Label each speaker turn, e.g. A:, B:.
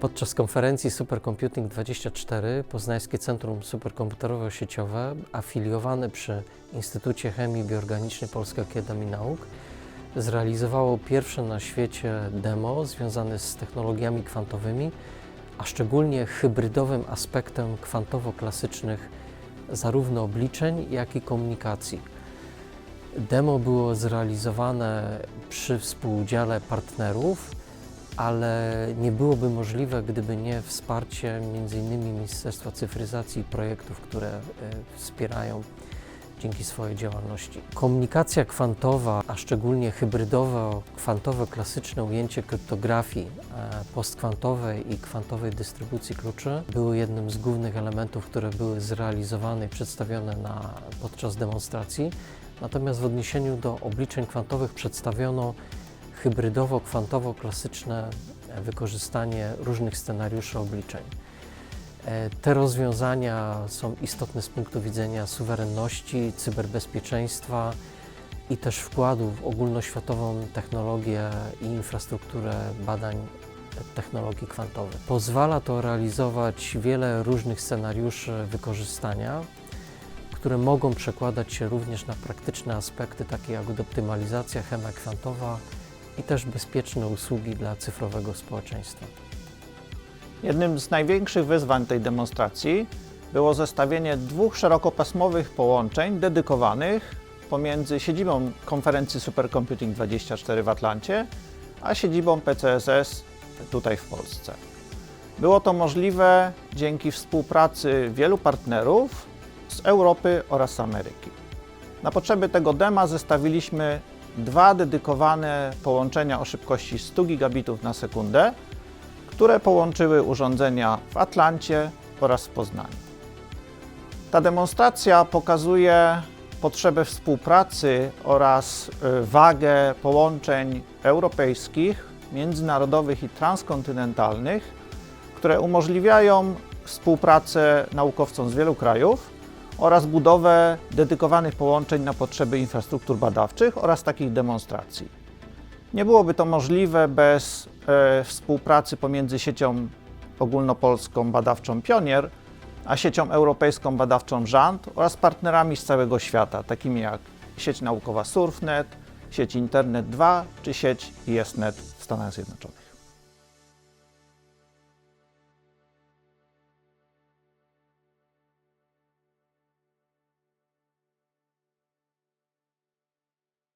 A: Podczas konferencji Supercomputing 24 Poznańskie Centrum Superkomputerowo-Sieciowe, afiliowane przy Instytucie Chemii Bioorganicznej Polskiej Akademii Nauk, zrealizowało pierwsze na świecie demo związane z technologiami kwantowymi, a szczególnie hybrydowym aspektem kwantowo-klasycznych zarówno obliczeń, jak i komunikacji. Demo było zrealizowane przy współudziale partnerów, ale nie byłoby możliwe, gdyby nie wsparcie m.in. Ministerstwa Cyfryzacji i projektów, które e, wspierają dzięki swojej działalności. Komunikacja kwantowa, a szczególnie hybrydowo kwantowe klasyczne ujęcie kryptografii e, postkwantowej i kwantowej dystrybucji kluczy były jednym z głównych elementów, które były zrealizowane i przedstawione na, podczas demonstracji. Natomiast w odniesieniu do obliczeń kwantowych przedstawiono hybrydowo-kwantowo-klasyczne wykorzystanie różnych scenariuszy obliczeń. E, Te rozwiązania są istotne z punktu widzenia suwerenności, cyberbezpieczeństwa i też wkładu w ogólnoświatową technologię i infrastrukturę badań technologii kwantowych. Pozwala to realizować wiele różnych scenariuszy wykorzystania, które mogą przekładać się również na praktyczne aspekty, takie jak optymalizacja, chemia kwantowa i też bezpieczne usługi dla cyfrowego społeczeństwa.
B: Jednym z największych wyzwań tej demonstracji było zestawienie dwóch szerokopasmowych połączeń dedykowanych pomiędzy siedzibą konferencji Supercomputing 24 w Atlancie, a siedzibą PCSS tutaj w Polsce. Było to możliwe dzięki współpracy wielu partnerów z Europy oraz Ameryki. Na potrzeby tego dema zestawiliśmy dwa dedykowane połączenia o szybkości 100 gigabitów na sekundę, które połączyły urządzenia w Atlancie oraz w Poznaniu. Ta demonstracja pokazuje potrzebę współpracy oraz y, wagę połączeń europejskich, międzynarodowych i transkontynentalnych, które umożliwiają współpracę naukowcom z wielu krajów oraz budowę dedykowanych połączeń na potrzeby infrastruktur badawczych oraz takich demonstracji. Nie byłoby to możliwe bez e, współpracy pomiędzy siecią ogólnopolską badawczą Pionier, a siecią europejską badawczą RZANT oraz partnerami z całego świata, takimi jak sieć naukowa SurfNet, sieć Internet 2 czy sieć YesNet w Stanach Zjednoczonych.